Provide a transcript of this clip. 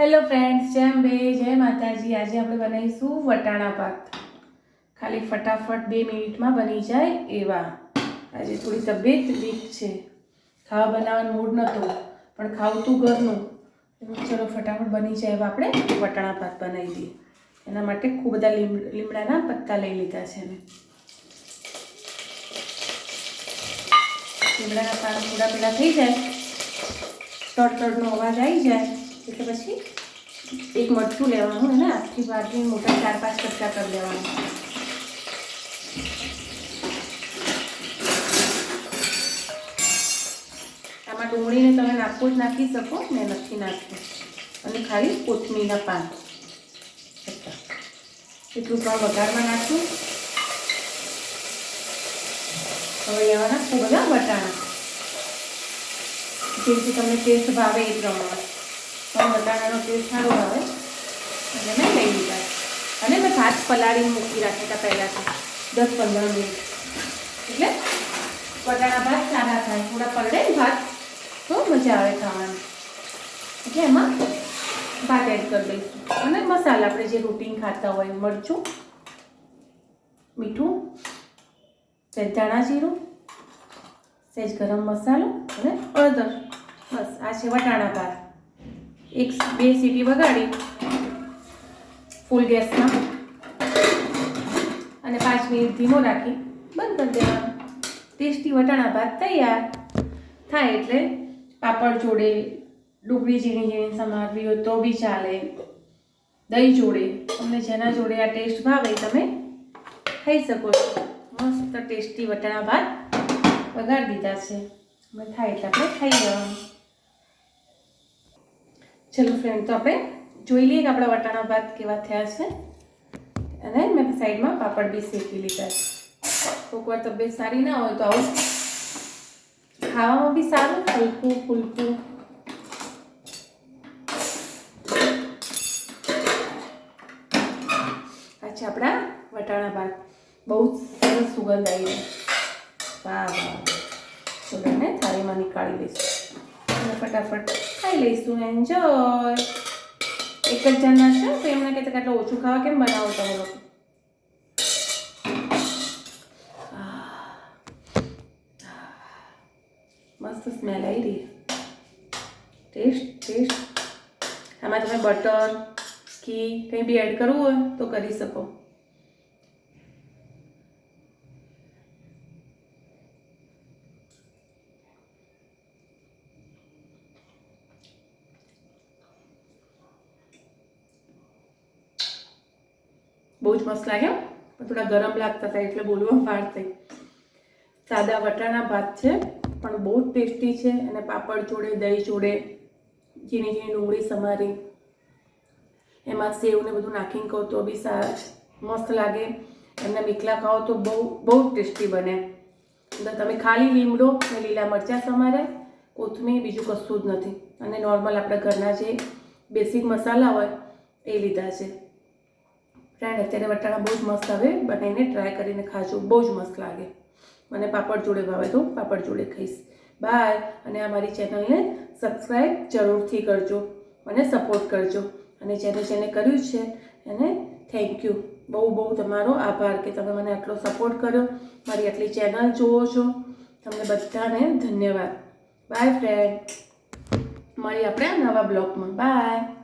Hello friends જેમ બે જય માતાજી. આજે આપણે બનાવીશું વટાણા પાક ખાલી ફટાફટ બે મિનિટમાં બની જાય એવા. આજે થોડી તબિયત વીક છે. ખાવા બનાવવાનો મૂડ નહોતો પણ ખાવતું ઘરનું. ચલો ફટાફટ બની જાય એવા આપણે વટાણા ભાત બનાવી દઈએ. એના માટે ખૂબ બધા લીમ- લીમડાના પત્તા લઈ લીધા છે મેં લીમડાના પાક થોડા પેલા થઈ જાય. તડતડનો અવાજ આવી જાય. એટલે પછી એક મઠું લેવાનું અને આખી વાટીને મોટા ચાર પાંચ કટકા કરી દેવાનું. આમાં ડુંગળીને તમે નાખવું જ નાખી શકો મેં નથી નાખ્યું. અને ખાલી કોથમીરના પાન. એટલું પણ વઘારમાં નાખ્યું હવે લેવાના બધા વટાણા જેથી તમને ટેસ્ટ ભાવે એ પ્રમાણે. ટેસ્ટ સારો આવે એટલે મેં લઈ લીધા. અને મેં ભાત પલાળીને મૂકી રાખ્યા હતા પહેલાંથી. દસ પંદર મિનિટ. એટલે પટાણા ભાત સારા થાય. થોડા પલળે ભાત. તો મજા આવે ખાવાની. એટલે એમાં ભાત એડ કરી દઈશું. અને મસાલા આપણે જે રૂટીન ખાતા હોય, મરચું, મીઠું સહેજ ધાણા જીરું સહેજ ગરમ મસાલો અને હળદર. બસ, આ છે વટાણા ભાત. એક બે સીટી વગાડી ફૂલ ગેસમાં અને પાંચ મિનિટ ધીમો રાખી, બંધ કરી દેવાનું. ટેસ્ટી વટાણા ભાત તૈયાર થાય એટલે પાપડ જોડે, ડુંગળી ઝીણી ઝીણી સમારવી હોય તો બી ચાલે. દહીં જોડે, તમને જેના જોડે આ ટેસ્ટ ભાવે તમે ખાઈ શકો છો. મસ્ત ટેસ્ટી વટાણા ભાત વગાડી દીધા છે. થાય એટલે આપણે ખાઈ લેવાનું. ચલો ફ્રેન્ડ તો આપણે જોઈ લઈએ કે આપણા વટાણા ભાત કેવા થયા છે. અને મેં સાઈડમાં પાપડ બી શેકી લીધા છે. કોઈક વાર તબિયત સારી ના હોય તો આવું. ખાવામાં બી સારું, હલકું, ફૂલકું. આ આપણા વટાણા ભાત. બહુ સરસ સુગંધ આવી વાહ વાહ સુગંધને થાળીમાં નીકાળી લઈશું. અને ફટાફટ ખાઈ લઈશું. એન્જોય એક જ જણના છે, તો એમને કહેતા કે આટલું ઓછું ખાવા કેમ બનાવો તમે લોકો? મસ્ત સ્મેલ આવી રહી ટેસ્ટ ટેસ્ટ આમાં તમે બટર ઘી કંઈ બી એડ કરવું હોય તો કરી શકો. બહુ જ મસ્ત લાગ્યા પણ થોડા ગરમ લાગતા હતા એટલે બોલવા વાર થઈ. સાદા વટાણા ભાત છે, પણ બહુ જ ટેસ્ટી છે. અને પાપડ જોડે, દહીં જોડે, ઝીણી ઝીણી ડુંગળી સમારી. એમાં સેવ ને બધું નાખીને કહો તો બી સા, મસ્ત લાગે. એમને એકલા ખાઓ તો બહુ બહુ જ ટેસ્ટી બને. એટલે તમે ખાલી લીમડો ને લીલા મરચાં સમારે, કોથમીર બીજું કશું જ નથી. અને નોર્મલ આપણા ઘરના જે બેસિક મસાલા હોય, એ લીધા છે. ફ્રેન્ડ અત્યારે વટાણા બહુ જ મસ્ત આવે. બનાવીને ટ્રાય કરીને ખાજો. બહુ જ મસ્ત લાગે. મને પાપડ જોડે ભાવે તો પાપડ જોડે ખાઈશ. બાય અને આ મારી ચેનલને સબસ્ક્રાઈબ જરૂરથી કરજો. મને સપોર્ટ કરજો. અને જેને જેને કર્યું છે, એને થેન્ક યુ બહુ બહુ તમારો આભાર કે તમે મને આટલો સપોર્ટ કર્યો. મારી આટલી ચેનલ જુઓ છો. તમને બધાને ધન્યવાદ. બાય ફ્રેન્ડ મળી આપણે નવા બ્લોગમાં બાય